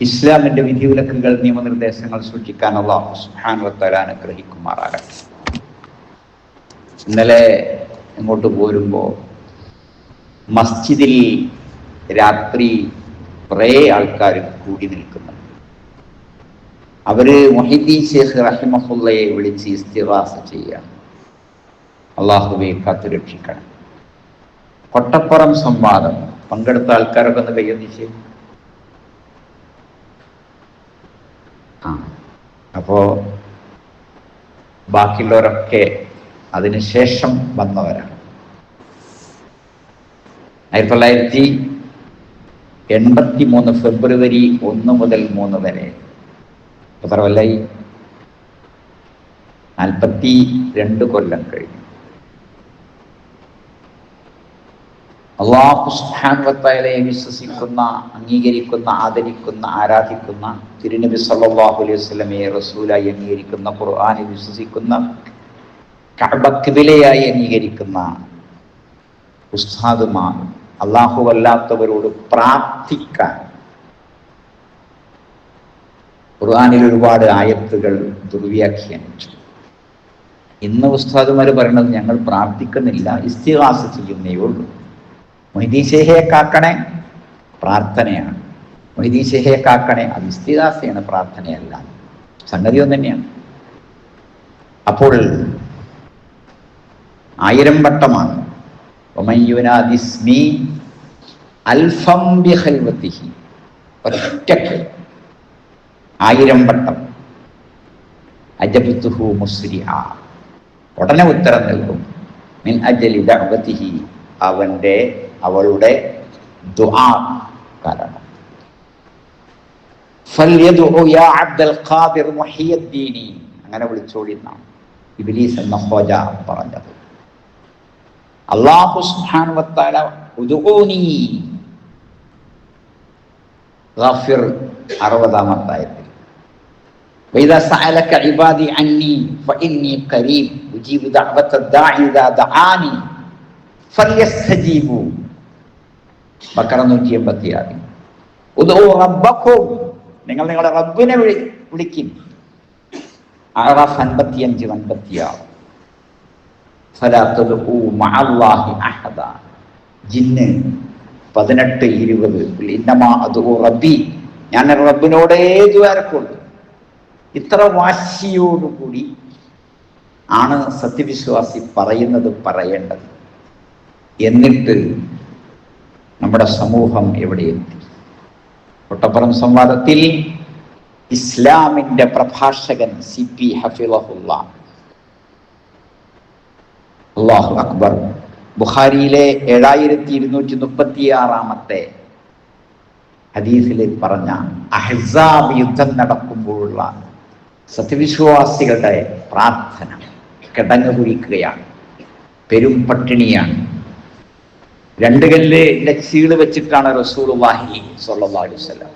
ഇസ്ലാമിന്റെ വിധിവിലക്കുകൾ നിയമനിർദ്ദേശങ്ങൾ സൂക്ഷിക്കാൻ അള്ളാഹു സുഹാനുവത്തല അനുഗ്രഹിക്കുമാറാകട്ടെ. ഇന്നലെ ഇങ്ങോട്ട് പോരുമ്പോൾ മസ്ജിദിൽ രാത്രി കുറേ ആൾക്കാർ കൂടി നിൽക്കുന്നുണ്ട്. അവർ മൊഹിദ്ദീൻ ഷേഖ് റഹിമഹുല്ലയെ വിളിച്ച് ഇസ്തിവാസ ചെയ്യുക കാത്തു കാത്തുരക്ഷിക്കണം. കൊട്ടപ്പുറം സംവാദം പങ്കെടുത്ത ആൾക്കാരൊക്കെ ഒന്ന് കയ്യൊന്നിച്ച് അപ്പോ ബാക്കിയുള്ളവരൊക്കെ അതിനുശേഷം വന്നവരാണ്. ആയിരത്തി തൊള്ളായിരത്തി എൺപത്തി മൂന്ന് ഫെബ്രുവരി ഒന്ന് മുതൽ മൂന്ന് വരെ. കൊല്ലായി നാൽപ്പത്തി രണ്ട് കൊല്ലം കഴിഞ്ഞു. അള്ളാഹു സുഹാൻവത്തലയെ വിശ്വസിക്കുന്ന അംഗീകരിക്കുന്ന ആദരിക്കുന്ന ആരാധിക്കുന്ന തിരുനബി സല്ലാഹു അലൈഹി വസല്ലമയെ റസൂലായി അംഗീകരിക്കുന്ന ഖുർആാനെ വിശ്വസിക്കുന്ന കബക്കിബിലയായി അംഗീകരിക്കുന്ന ഉസ്താദുമാർ അള്ളാഹു അല്ലാത്തവരോട് പ്രാർത്ഥിക്കാൻ. ഖുർആാനിൽ ഒരുപാട് ആയത്തുകൾ ദുർവ്യാഖ്യാനിച്ചു. ഇന്ന് ഉസ്താദുമാർ പറയുന്നത് ഞങ്ങൾ പ്രാർത്ഥിക്കുന്നില്ല ഇസ്തിഹാസ ചെയ്യുന്നേ ഉള്ളൂ. മൊഹിദീശേഹയെ കാക്കണേ പ്രാർത്ഥനയാണ്. മൊയ്തീശേഹയെ കാക്കണേ അത് പ്രാർത്ഥനയല്ല. സംഗതി ഒന്ന് തന്നെയാണ്. അപ്പോൾ ആയിരം വട്ടമാണ്. ഒമയ്യുനാദിസ്മി അൽഫം ബിഹൽവത്തിഹി ഒറ്റയ്ക്ക് ആയിരം വട്ടം. അജബത്തുഹു മുസ്രിഹ. ഉടനെ ഉത്തരം നൽകും. മിൻ അജലി ദഅവതിഹി. അവന്റെ അവളുടെ ദുആ കാരണം ഫല്യദുഉ യാ അബ്ദുൽ ഖാദിർ മുഹിയദ്ദീനി അങ്ങനെ വിളിച്ചോളിന്നാണ് ഇബ്ലീസ് എന്ന ഹോജ പറഞ്ഞത് അള്ളാഹു സുബ്ഹാനഹു വതആല ഉദുഊനി ഗാഫിർ അറുപതാമത്തായത്തിൽ وإذا سألك عبادي عني فإني قريب أجيب دعوة الداعي إذا دعاني فليستجيبوا ബക്കറ നൂറ്റി എൺപത്തി ആറ് റബ്ബക്കും നിങ്ങൾ നിങ്ങളുടെ റബ്ബിനെ വിളി വിളിക്കും. അറാഫ് അൻപത്തിയഞ്ച് അഹദ. ജിന്ന് പതിനെട്ട് ഇരുപത്. ഇന്നമാ അത് റബ്ബി. ഞാൻ റബ്ബിനോടേ ദ്വാരക്കുള്ളൂ ഇത്ര വാശിയോടുകൂടി ആണ് സത്യവിശ്വാസി പറയുന്നത് പറയേണ്ടത്. എന്നിട്ട് നമ്മുടെ സമൂഹം എവിടെ എത്തി? കൊട്ടപ്പുറം സംവാദത്തിൽ ഇസ്ലാമിന്റെ പ്രഭാഷകൻ സി പി ഹഫിളഹുല്ല അള്ളാഹു അക്ബർ. ബുഖാരിയിലെ ഏഴായിരത്തി ഇരുന്നൂറ്റി മുപ്പത്തി ആറാമത്തെ ഹദീസിൽ പറഞ്ഞ അഹ്സാബ് യുദ്ധം നടക്കുമ്പോഴുള്ള സത്യവിശ്വാസികളുടെ പ്രാർത്ഥന കിടങ്ങു കുഴിക്കുകയാണ് പെരും പട്ടിണിയാണ്. രണ്ട് കല്ലിന്റെ ചീൾ വെച്ചിട്ടാണ് റസൂലുള്ളാഹി വാഹി വസല്ലം.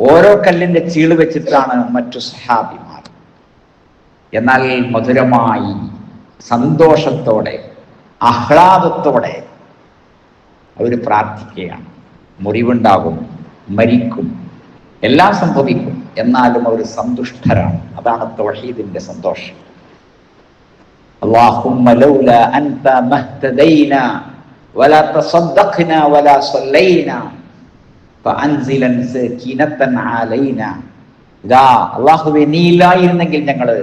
ഓരോ കല്ലിന്റെ ചീൾ വെച്ചിട്ടാണ് മറ്റു സഹാബിമാർ. എന്നാൽ മധുരമായി സന്തോഷത്തോടെ ആഹ്ലാദത്തോടെ അവർ പ്രാർത്ഥിക്കുകയാണ്. മുറിവുണ്ടാകും മരിക്കും എല്ലാം സംഭവിക്കും. എന്നാലും അവർ സന്തുഷ്ടരാണ്. അതാണ് തൗഹീദിന്റെ സന്തോഷം. അല്ലാഹുമ്മ ലൗല അൻത ولا تصدقنا ولا صلينا فأنزلا سكينة علينا ഇതാ അള്ളാഹുവെ നീ ഇല്ലായിരുന്നെങ്കിൽ ഞങ്ങള്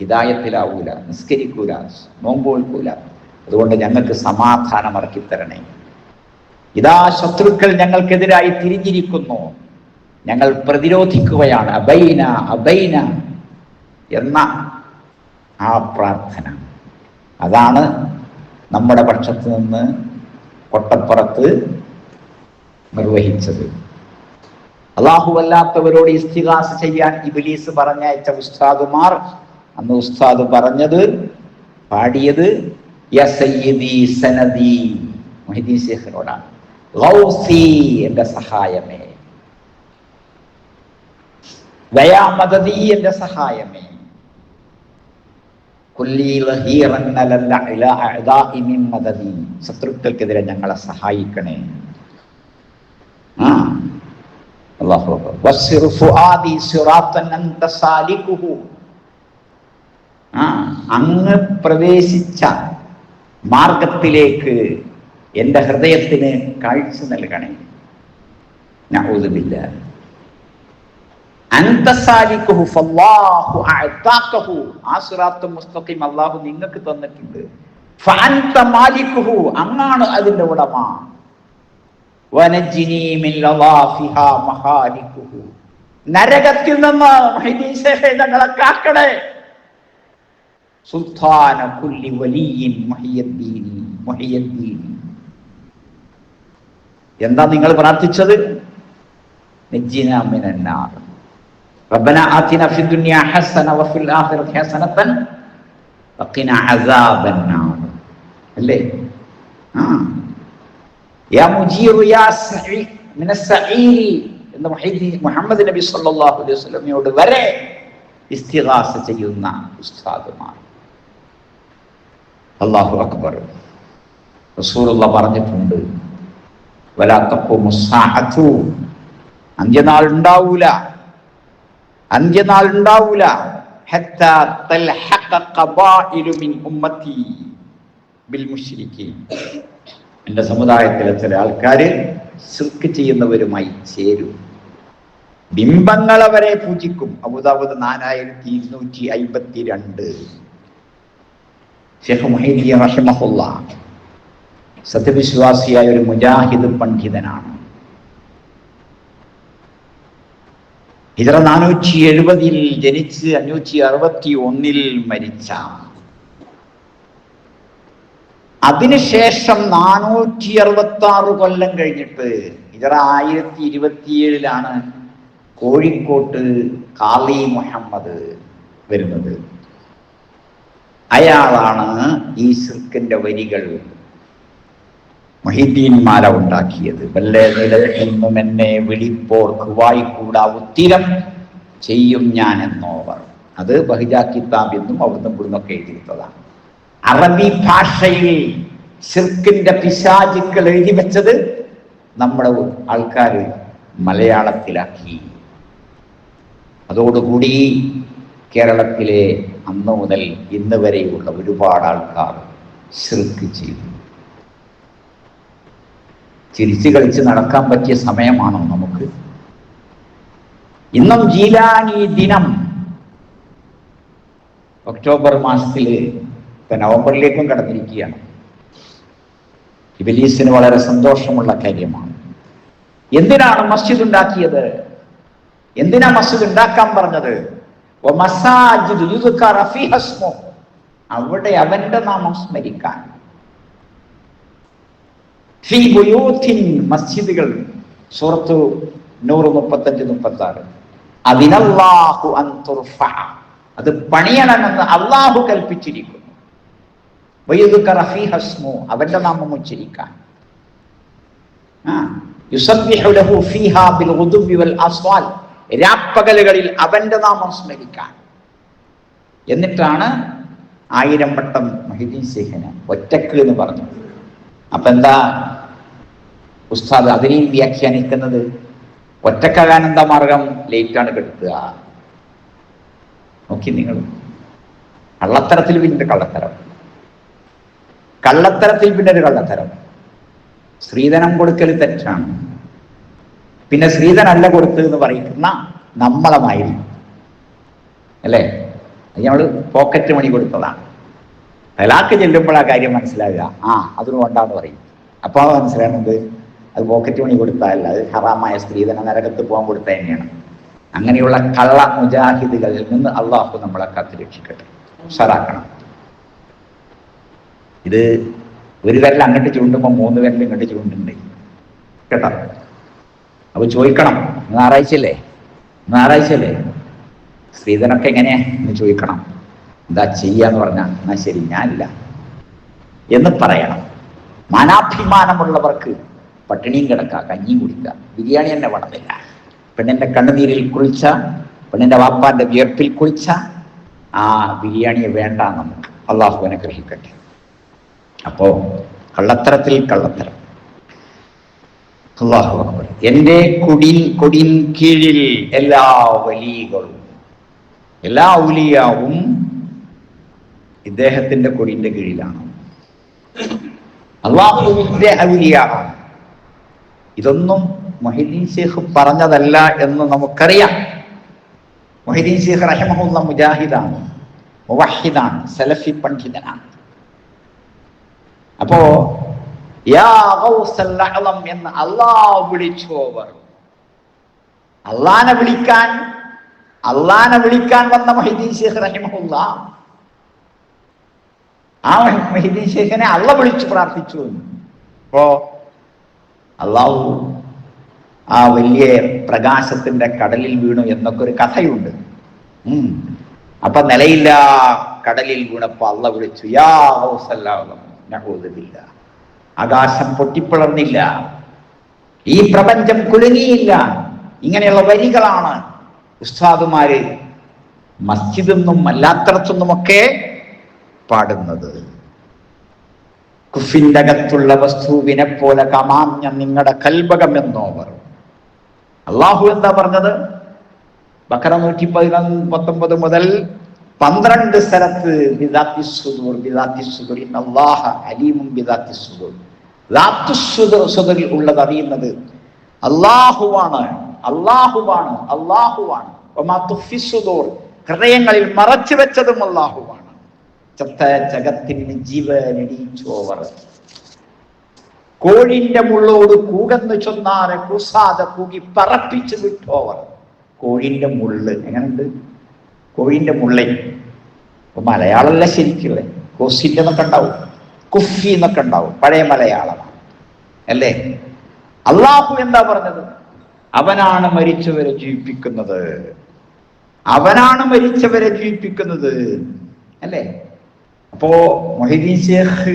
ഹിദായത്തിലാവൂല നിസ്കരിക്കൂല നോമ്പോൽക്കൂല അതുകൊണ്ട് ഞങ്ങൾക്ക് സമാധാനം ഇറക്കിത്തരണേ ഇതാ ശത്രുക്കൾ ഞങ്ങൾക്കെതിരായി തിരിഞ്ഞിരിക്കുന്നു ഞങ്ങൾ പ്രതിരോധിക്കുകയാണ് അബൈന അബൈന എന്ന ആ പ്രാർത്ഥന അതാണ് നമ്മുടെ പക്ഷത്ത് നിന്ന് കൊട്ടപ്പുറത്ത് നിർവഹിച്ചത്. അള്ളാഹുവല്ലാത്തവരോട് ഇസ്തികാസ് ചെയ്യാൻ ഇബിലീസ് പറഞ്ഞയച്ച ഉസ്താദുമാർ അന്ന് ഉസ്താദ് പറഞ്ഞത് പാടിയത് എന്റെ സഹായമേ. എന്റെ സഹായമേ. ശത്രുക്കൾക്കെതിരെ ഞങ്ങളെ സഹായിക്കണേ. അങ്ങ് പ്രവേശിച്ച മാർഗത്തിലേക്ക് എന്റെ ഹൃദയത്തിന് കാഴ്ച നൽകണേ. ഞാൻ അൻത അല്ലാഹു നിങ്ങൾക്ക് തന്നിട്ടുണ്ട്. അങ്ങാണ് അതിന്റെ ഉടമ. നരകത്തിൽ നിന്ന് ഞങ്ങളെ കാക്കണേ. സുൽത്താന കുല്ലി വലിയ എന്താ നിങ്ങൾ പ്രാർത്ഥിച്ചത്? നജ്ജിന മിനന്നാർ. ربنا آتنا في الدنيا حسنة وفي الآخرة حسنة وقنا عذاب النار അല്ലേ ആ യാ മുജീറു യാ സഈ മിന സഈരി എന്ന് മുഹീദ്ദീൻ മുഹമ്മദ് നബി സല്ലല്ലാഹു അലൈഹി വസല്ലമയോട് വരെ ഇസ്തിഗാസ ചെയ്യുന്ന ഉസ്താദുമാർ അല്ലാഹു അക്ബർ റസൂലുള്ള പറഞ്ഞിട്ടുണ്ട് വലാ തഖൂമു സ്സാഅതു അന്ത്യനാൾ ഉണ്ടാവൂല അന്ത്യനാൾ ഉണ്ടാവൂല എന്റെ സമുദായത്തിലെ ചില ആൾക്കാര് സിർക്ക് ചെയ്യുന്നവരുമായി ചേരും. ബിംബങ്ങൾ അവരെ പൂജിക്കും. അബുദാബുദ് നാലായിരത്തി ഇരുന്നൂറ്റി അയ്പത്തി രണ്ട് മൊഹീദിയ റഷമഹുല്ല സത്യവിശ്വാസിയായ ഒരു മുജാഹിദ് പണ്ഡിതനാണ്. ഹിജറ നാനൂറ്റി എഴുപതിൽ ജനിച്ച് അഞ്ഞൂറ്റി അറുപത്തി ഒന്നിൽ മരിച്ച. അതിനുശേഷം നാനൂറ്റി അറുപത്തി ആറ് കൊല്ലം കഴിഞ്ഞിട്ട് ഹിജറ ആയിരത്തി ഇരുപത്തിയേഴിലാണ് കോഴിക്കോട്ട് കാളി മുഹമ്മദ് വരുന്നത്. അയാളാണ് ഈ സിർക്കിന്റെ വരികൾ. മൊഹിദ്ദീൻമാല ഉണ്ടാക്കിയത് വല്ലേ നിലനിന്നും എന്നെ വിളിപ്പോർ കുവായിക്കൂടാ ഉത്തിരം. ചെയ്യും ഞാൻ എന്നോവർ. അത് ബഹിജ കിതാബ് എന്നും അവിടുന്ന് ഇവിടുന്നൊക്കെ എഴുതിയിട്ടതാണ് അറബി ഭാഷയിൽ സിർക്കിന്റെ പിശാചുക്കൾ എഴുതി വെച്ചത് നമ്മുടെ ആൾക്കാർ മലയാളത്തിലാക്കി. അതോടുകൂടി കേരളത്തിലെ അന്ന് മുതൽ ഇന്ന് വരെയുള്ള ഒരുപാട് ആൾക്കാർ സിർക്ക് ചെയ്തു. ചിരിച്ചു കളിച്ച് നടക്കാൻ പറ്റിയ സമയമാണോ നമുക്ക്? ഇന്നും ജീലാനി ദിനം. ഒക്ടോബർ മാസത്തിൽ ഇപ്പൊ നവംബറിലേക്കും കടന്നിരിക്കുകയാണ്. ഇബലീസിന് വളരെ സന്തോഷമുള്ള കാര്യമാണ്. എന്തിനാണ് മസ്ജിദ് ഉണ്ടാക്കിയത്? എന്തിനാ മസ്ജിദ് ഉണ്ടാക്കാൻ പറഞ്ഞത്? അവിടെ അവന്റെ നാമം സ്മരിക്കാൻ. ഫീ മസ്ജിദുകൾ സൂറത്തു നൂറ് മുപ്പത്തഞ്ച് മുപ്പത്തി ആറ് അതിനല്ലാഹു. അത് പണിയണമെന്ന് അള്ളാഹു കൽപ്പിച്ചിരിക്കുന്നു. ഹസ്മു അവന്റെ നാമം ഉച്ചരിക്കാൻ. രാപ്പകലുകളിൽ അവന്റെ നാമം സ്മരിക്കാൻ. എന്നിട്ടാണ് ആയിരം വട്ടം മഹിദീൻ ശേഖന് ഒറ്റയ്ക്ക് എന്ന് പറഞ്ഞു അപ്പൊ എന്താ ഉസ്താദ് അതിനെയും വ്യാഖ്യാനിക്കുന്നത് ഒറ്റക്കാകാൻ എന്താ മാർഗം ലേറ്റാണ് കെടുത്തുക നോക്കി നിങ്ങൾ. കള്ളത്തരത്തിൽ പിന്നെ കള്ളത്തരം. കള്ളത്തരത്തിൽ പിന്നെ ഒരു കള്ളത്തരം. സ്ത്രീധനം കൊടുക്കൽ തെറ്റാണ്. പിന്നെ സ്ത്രീധനല്ല കൊടുത്തു എന്ന് പറയുന്ന നമ്മളമായിരിക്കും. അല്ലേ? അത് നമ്മൾ പോക്കറ്റ് മണി കൊടുത്തതാണ്. തലാക്ക് ചെല്ലുമ്പോൾ ആ കാര്യം മനസ്സിലാകുക ആ അതിന് കൊണ്ടാന്ന് പറയും. അപ്പോൾ മനസ്സിലാകുന്നത് അത് പോക്കറ്റ് മണി കൊടുത്താലല്ല അത് ഹറാമായ സ്ത്രീധന നരകത്ത് പോകാൻ കൊടുത്ത തന്നെയാണ്. അങ്ങനെയുള്ള കള്ള മുജാഹിദുകളിൽ നിന്ന് അള്ളാഹു നമ്മളെ കാത്തുരക്ഷിക്കട്ടെ ഉഷാറാക്കണം. ഇത് ഒരു വിരൽ അങ്ങോട്ട് ചൂണ്ടുമ്പോൾ മൂന്ന് വിരൽ ഇങ്ങോട്ട് ചൂണ്ടുണ്ട് കേട്ടോ? അപ്പൊ ചോദിക്കണം ഞായറാഴ്ചയല്ലേ? ഞായറാഴ്ചയല്ലേ? സ്ത്രീധനൊക്കെ എങ്ങനെയാ? എന്ന് ചോദിക്കണം. എന്താ ചെയ്യാന്ന് പറഞ്ഞാൽ എന്നാ ശരി ഞാനില്ല. എന്ന് പറയണം. മാനാഭിമാനമുള്ളവർക്ക് പട്ടിണിയും കിടക്കുക കഞ്ഞിയും കുടിക്കുക. ബിരിയാണി തന്നെ വേണമെന്നില്ല പെണ്ണിന്റെ കണ്ണുനീരിൽ കുളിച്ച പെണ്ണിന്റെ വാപ്പാന്റെ വിയർപ്പിൽ കുളിച്ച ആ ബിരിയാണിയെ വേണ്ട നമുക്ക്. അള്ളാഹുവിനെ ഗ്രഹിക്കട്ടെ അപ്പോൾ കള്ളത്തരത്തിൽ കള്ളത്തരം. അല്ലാഹു അക്ബർ. എന്റെ കൊടിൻ കൊടിൻ കീഴിൽ എല്ലാ വലികളും എല്ലാ ഔലിയാവും ഇദ്ദേഹത്തിന്റെ കൊടിന്റെ കീഴിലാണ്. അള്ളാഹുവിന്റെ ഔലിയാണ് ഇതൊന്നും മൊഹിദ്ദീൻ ഷേഖ് പറഞ്ഞതല്ല എന്ന് നമുക്കറിയാം. മൊഹിദ്ദീൻ ഷേഖ് റഹിമഹുല്ല മുജാഹിദാണ് മുവഹിദാണ് സലഫി പണ്ഡിതനാണ്. അപ്പോ എന്ന് അള്ളാഹ് വിളിച്ചോവർ അള്ളാനെ വിളിക്കാൻ അള്ളാനെ വിളിക്കാൻ വന്ന മൊഹിദ്ദീൻ ഷേഖ് റഹിമഹുല്ല. ആ മൊഹിദ്ദീൻ ഷേഖിനെ അള്ള വിളിച്ചു പ്രാർത്ഥിച്ചു. അപ്പോ അള്ളാഹു ആ വലിയ പ്രകാശത്തിന്റെ കടലിൽ വീണു എന്നൊക്കെ ഒരു കഥയുണ്ട്. അപ്പൊ നിലയില്ല കടലിൽ വീണപ്പോ അള്ള വിളിച്ചു യാ ആകാശം പൊട്ടിപ്പിളർന്നില്ല. ഈ പ്രപഞ്ചം കുലുങ്ങിയില്ല. ഇങ്ങനെയുള്ള വരികളാണ് ഉസ്താദുമാര് മസ്ജിദെന്നും അല്ലാത്തടത്തുനിന്നുമൊക്കെ പാടുന്നത്. കുഫിന്റെ അകത്തുള്ള വസ്തുവിനെ പോലെ കമാഞ്ഞ നിങ്ങളുടെ കൽബകം എന്നോവർ അള്ളാഹു എന്താ പറഞ്ഞത്? ബക്കറ നൂറ്റി പതിനൊന്ന് പത്തൊമ്പത് മുതൽ പന്ത്രണ്ട് സ്ഥലത്ത് സുദൂറിൽ ഉള്ളത് അറിയുന്നത് അള്ളാഹുവാണ് അള്ളാഹുവാണ് അള്ളാഹുവാണ് ഹൃദയങ്ങളിൽ മറച്ചു വെച്ചതും അള്ളാഹുവാണ് ചത്ത ജഗത്തിന് ജീവനടിച്ചോവർ കോഴിന്റെ മുള്ളോട് കൂകന്ന് ചൊന്നാറെ കുസാദ കൂകി പറപ്പിച്ചു വിട്ടോവർ. കോഴിന്റെ മുള്ള് എങ്ങനെയുണ്ട് കോഴിന്റെ മുള്ളേ. ഇപ്പൊ മലയാളമല്ല ശരിക്കുള്ള കൊസിന്റെ എന്നൊക്കെ ഉണ്ടാവും. കുഫി എന്നൊക്കെ ഉണ്ടാവും. പഴയ മലയാളമാണ്. അല്ലേ? അള്ളാഹു എന്താ പറഞ്ഞത്? അവനാണ് മരിച്ചവരെ ജീവിപ്പിക്കുന്നത്. അവനാണ് മരിച്ചവരെ ജീവിപ്പിക്കുന്നത്. അല്ലേ? അപ്പോ മൊഹിദ്ദീൻ ഷേഖ്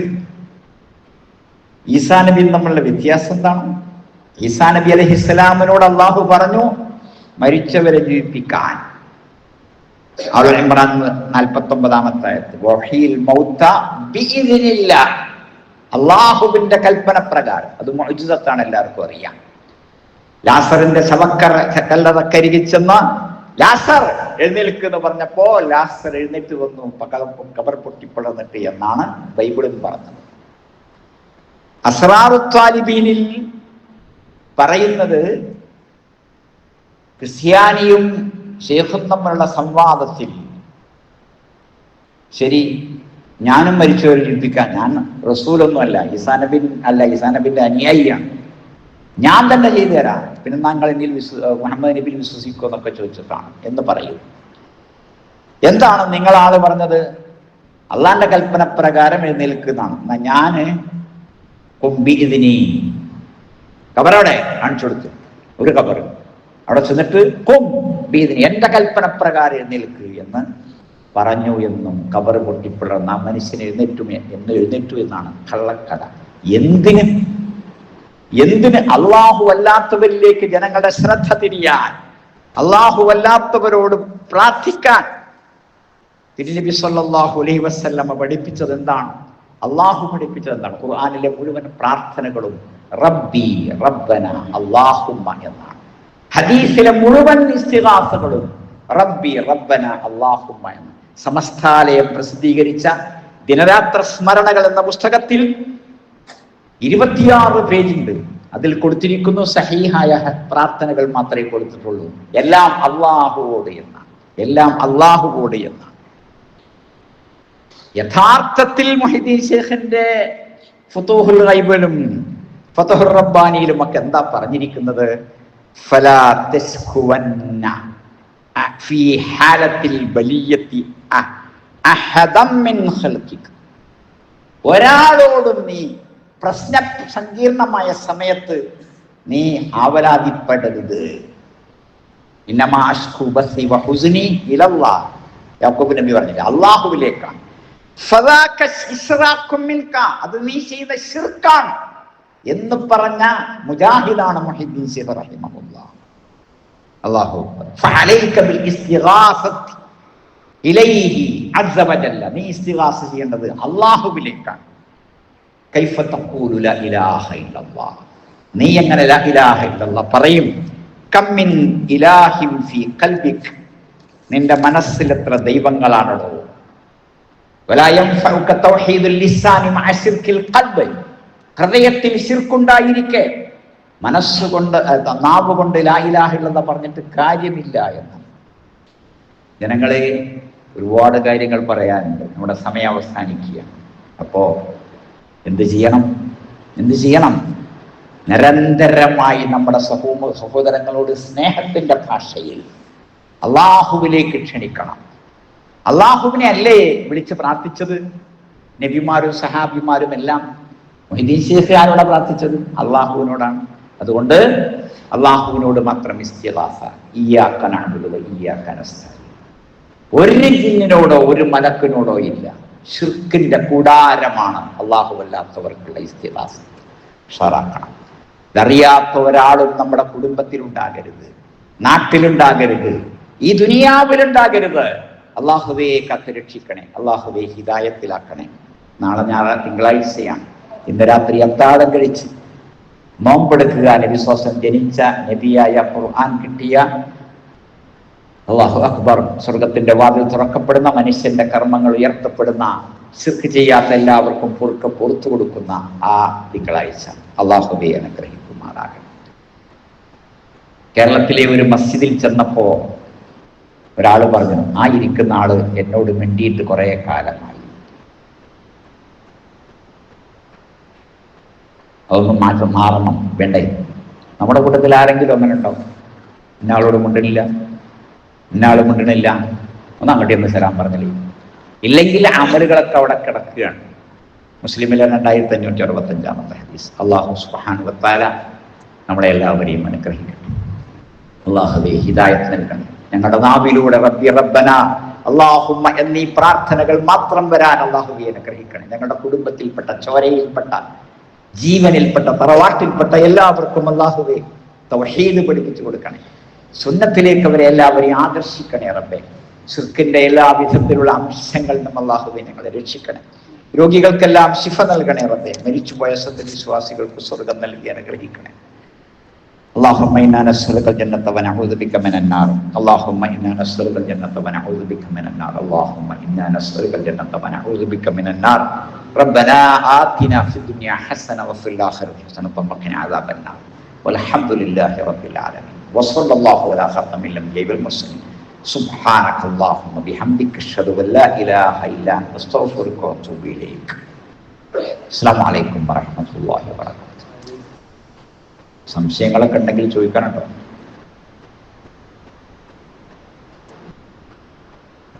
ഈസാ നബിയിൽ തമ്മിലുള്ള വ്യത്യാസം എന്താണ്? ഈസാ നബി അലഹി ഇസ്ലാമിനോട് അള്ളാഹു പറഞ്ഞു മരിച്ചവരെ ജീവിപ്പിക്കാൻ. അള്ളാഹുവിന്റെ കൽപ്പന പ്രകാരം അത് മൊഴിജത്താണ് എല്ലാവർക്കും അറിയാം. ലാസറിന്റെ ശവക്കറ കല്ലറ കരികിച്ചെന്ന ലാസർ എഴുന്നേൽക്കുന്നു പറഞ്ഞപ്പോ ലാസർ എഴുന്നേറ്റ് വന്നു. കബർ പൊട്ടിപ്പിളന്നിട്ട് എന്നാണ് ബൈബിളിൽ പറഞ്ഞത്. അസ്രാറുത്വാലിബീനിൽ പറയുന്നത് ക്രിസ്ത്യാനിയും ഷേഖും തമ്മിലുള്ള സംവാദത്തിൽ ശരി ഞാനും മരിച്ചവരെ ജീവിപ്പിക്കാൻ ഞാൻ റസൂലൊന്നുമല്ല ഇസാനബിൻ അല്ല ഈസാ നബിന്റെ അനുയായിയാണ്. ഞാൻ തന്നെ ചെയ്തു തരാം. പിന്നെ താങ്കൾ എന്നിൽ വിശ്വ മുഹമ്മദ് നബിയിൽ വിശ്വസിക്കുക എന്നൊക്കെ ചോദിച്ചിട്ടാണ് എന്ന് പറയൂ. എന്താണ് നിങ്ങൾ ആൾ പറഞ്ഞത്? അള്ളാന്റെ കൽപ്പന പ്രകാരം എഴുന്നേൽക്കുന്നതാണ് എന്നാ ഞാൻ കൊമ്പി ഇതിനി. കബറവിടെ കാണിച്ചു കൊടുത്തു ഒരു കബർ. അവിടെ ചെന്നിട്ട് കൊമ്പി ഇതിനി. എന്റെ കൽപ്പന പ്രകാരം എഴുന്നേൽക്ക് എന്ന് പറഞ്ഞു എന്നും കബർ പൊട്ടിപ്പിടർന്ന മനുഷ്യൻ എഴുന്നേറ്റുമേ എന്ന് എഴുന്നേറ്റു എന്നാണ് കള്ളക്കഥ. എന്തിന്? എന്തിന് അള്ളാഹു അല്ലാത്തവരിലേക്ക് ജനങ്ങളുടെ ശ്രദ്ധ തിരിയാൻ അള്ളാഹു അല്ലാത്തവരോട് പ്രാർത്ഥിക്കാൻ തിരുനബി സല്ലാഹു അലൈഹി വസല്ലമ പഠിപ്പിച്ചത് എന്താണ്? അള്ളാഹു പഠിപ്പിച്ചത് എന്താണ്? ഖുർആാനിലെ മുഴുവൻ പ്രാർത്ഥനകളും റബ്ബി റബ്ബന അള്ളാഹുമ്മ എന്നാണ്. ഹദീസിലെ മുഴുവൻ ഇസ്തിഗാസകളും റബ്ബി റബ്ബന അള്ളാഹുമ്മ എന്ന് സമസ്താലയം പ്രസിദ്ധീകരിച്ച ദിനരാത്ര സ്മരണകൾ എന്ന പുസ്തകത്തിൽ ഇരുപത്തിയാറ് പേജുണ്ട്. അതിൽ കൊടുത്തിരിക്കുന്നു സഹീഹായ പ്രാർത്ഥനകൾ മാത്രമേ കൊടുത്തിട്ടുള്ളൂ. എല്ലാം അള്ളാഹുവോട് എന്നാണ്. എല്ലാം അള്ളാഹുവോട് എന്നാണ്. യഥാർത്ഥത്തിൽ മൊഹിദ്ദീൻ ഷേഖിന്റെ ഫുത്തൂഹുൽ ഗൈബിലും ഫതഹുർ റബ്ബാനിയിലും ഒക്കെ എന്താ പറഞ്ഞിരിക്കുന്നത്? ഒരാളോടും നീ പ്രശ്ന സങ്കീർണമായ സമയത്ത് നീ ഇലല്ലാഹ് യാക്കൂബ് നബി പറഞ്ഞില്ല അള്ളാഹുവിലേക്കാണ്. അത് നീ ചെയ്ത ശിർക്കാണ്. എന്ന് പറഞ്ഞ മുജാഹിദാണ് വജല്ല. നീ ചെയ്യേണ്ടത് അള്ളാഹുവിലേക്കാണ് കൈഫ തഖൂലു ലാ ഇലാഹ ഇല്ലല്ലാഹ് നീ എങ്ങനെ പറയും? കമ്മിൻ ഇലാഹിം ഫീ കൽബിക്. നിന്റെ മനസ്സിൽ എത്ര ഖൽബ്. ഹൃദയത്തിൽ ശിർക്കുണ്ടായിരിക്കെ. മനസ്സുകൊണ്ട് നാവ് കൊണ്ട് ലാ ഇലാഹ ഇല്ലല്ലാഹ് പറഞ്ഞിട്ട് കാര്യമില്ല എന്ന്. ജനങ്ങളെ ഒരുപാട് കാര്യങ്ങൾ പറയാനുണ്ട്. നമ്മുടെ സമയം അവസാനിക്കുക അപ്പോ എന്ത് ചെയ്യണം? എന്ത് ചെയ്യണം? നിരന്തരമായി നമ്മുടെ സഹോമ സഹോദരങ്ങളോട് സ്നേഹത്തിന്റെ ഭാഷയിൽ അള്ളാഹുവിലേക്ക് ക്ഷണിക്കണം. അള്ളാഹുവിനെ അല്ലേ വിളിച്ച് പ്രാർത്ഥിച്ചത്? നബിമാരും സഹാബിമാരും എല്ലാം ശേഖ് ആരോടാ പ്രാർത്ഥിച്ചത്? അള്ളാഹുവിനോടാണ്. അതുകൊണ്ട് അള്ളാഹുവിനോട് മാത്രം ഇസ്തിലാസ ഈയാക്കനാണ് ഈയാക്കനസ്ഥ ഒരു ജിന്നിനോടോ ഒരു മലക്കിനോടോ ഇല്ല. ഷിർക്കിന്റെ കൂടാരമാണ് അള്ളാഹു അല്ലാത്തവർക്കുള്ള ഇസ്തിഹാസം. ഷറാക്കണം ഇതറിയാത്ത ഒരാളും നമ്മുടെ കുടുംബത്തിലുണ്ടാകരുത്. നാട്ടിലുണ്ടാകരുത്. ഈ ദുനിയാവിലുണ്ടാകരുത്. അള്ളാഹുവേ കത്ത് രക്ഷിക്കണേ. അള്ളാഹുവേ ഹിതായത്തിലാക്കണേ നാളെ ഞാൻ തിങ്കളാഴ്ചയാണ്. ഇന്ന് രാത്രി അത്താഴം കഴിച്ച് നോമ്പെടുക്കുക. നബിസ്വാസം ജനിച്ച നബിയായ ഖുർആൻ കിട്ടിയ അള്ളാഹു അക്ബർ സ്വർഗത്തിന്റെ വാതിൽ തുറക്കപ്പെടുന്ന മനുഷ്യന്റെ കർമ്മങ്ങൾ ഉയർത്തപ്പെടുന്ന ശിർക്ക് ചെയ്യാത്ത എല്ലാവർക്കും പൊറുക്ക പൊറത്തു കൊടുക്കുന്ന ആ തിങ്കളാഴ്ച അള്ളാഹുബെ അനുഗ്രഹിക്കുമാറാകണം കേരളത്തിലെ ഒരു മസ്ജിദിൽ ചെന്നപ്പോ ഒരാൾ പറഞ്ഞു ആ ഇരിക്കുന്ന ആൾ എന്നോട് മിണ്ടിയിട്ട് കുറെ കാലമായി. അതൊന്നും മാറ്റം മാറണം വേണ്ടേ? നമ്മുടെ കൂട്ടത്തിൽ ആരെങ്കിലും അങ്ങനെ ഉണ്ടോ ഇന്നാളോട് മുണ്ടനില്ല ഇന്നാൾ മുണ്ടനില്ല ഒന്ന് അങ്ങോട്ട് ഒന്ന് സലാം പറഞ്ഞില്ലേ? ഇല്ലെങ്കിൽ അമലുകളൊക്കെ അവിടെ കിടക്കുകയാണ്. മുസ്ലിമിലെ രണ്ടായിരത്തി അഞ്ഞൂറ്റി അറുപത്തി അഞ്ചാമത്തെ ഹദീസ്. അള്ളാഹു സുഹാൻ വത്താല നമ്മളെ എല്ലാവരെയും അനുഗ്രഹിക്കട്ടെ. അള്ളാഹുദേ ഹിദായത്ത് നൽകണം ഞങ്ങളുടെ നാവിലൂടെ റബ്ബി റബ്ബന അള്ളാഹുമ്മ എന്നീ പ്രാർത്ഥനകൾ മാത്രം വരാൻ അള്ളാഹുവെ അനുഗ്രഹിക്കണം ഞങ്ങളുടെ കുടുംബത്തിൽപ്പെട്ട ചോരയിൽപ്പെട്ട ജീവനിൽപ്പെട്ട തറവാട്ടിൽപ്പെട്ട എല്ലാവർക്കും അള്ളാഹുവെ തൗഹീദ് പഠിപ്പിച്ചു കൊടുക്കണേ സുന്നത്തിലേക്ക് അവരെ എല്ലാവരെയും ആകർഷിക്കണേ റബ്ബെ ഷിർക്കിന്റെ എല്ലാ വിധത്തിലുള്ള അംശങ്ങളിൽ നിന്നും അള്ളാഹുവെ ഞങ്ങളെ രക്ഷിക്കണേ രോഗികൾക്കെല്ലാം ശിഫ നൽകണേ റബ്ബെ മരിച്ചുപോയ സത്യവിശ്വാസികൾക്ക് സ്വർഗം നൽകി അനുഗ്രഹിക്കണേ اللهم انا نسالك الجنه ونعوذ بك من النار اللهم انا نسالك الجنه ونعوذ بك من النار اللهم انا نسالك الجنه ونعوذ بك من النار ربنا آتنا في الدنيا حسنه وفي الاخره حسنه وقنا عذاب النار والحمد لله رب العالمين وصلى الله على خاتم الانبياء والمرسلين سبحانك اللهم وبحمدك اشهد ان لا اله الا انت استغفرك واتوب اليك السلام عليكم ورحمه الله وبركاته സംശയങ്ങളൊക്കെ ഉണ്ടെങ്കിൽ ചോദിക്കണം കേട്ടോ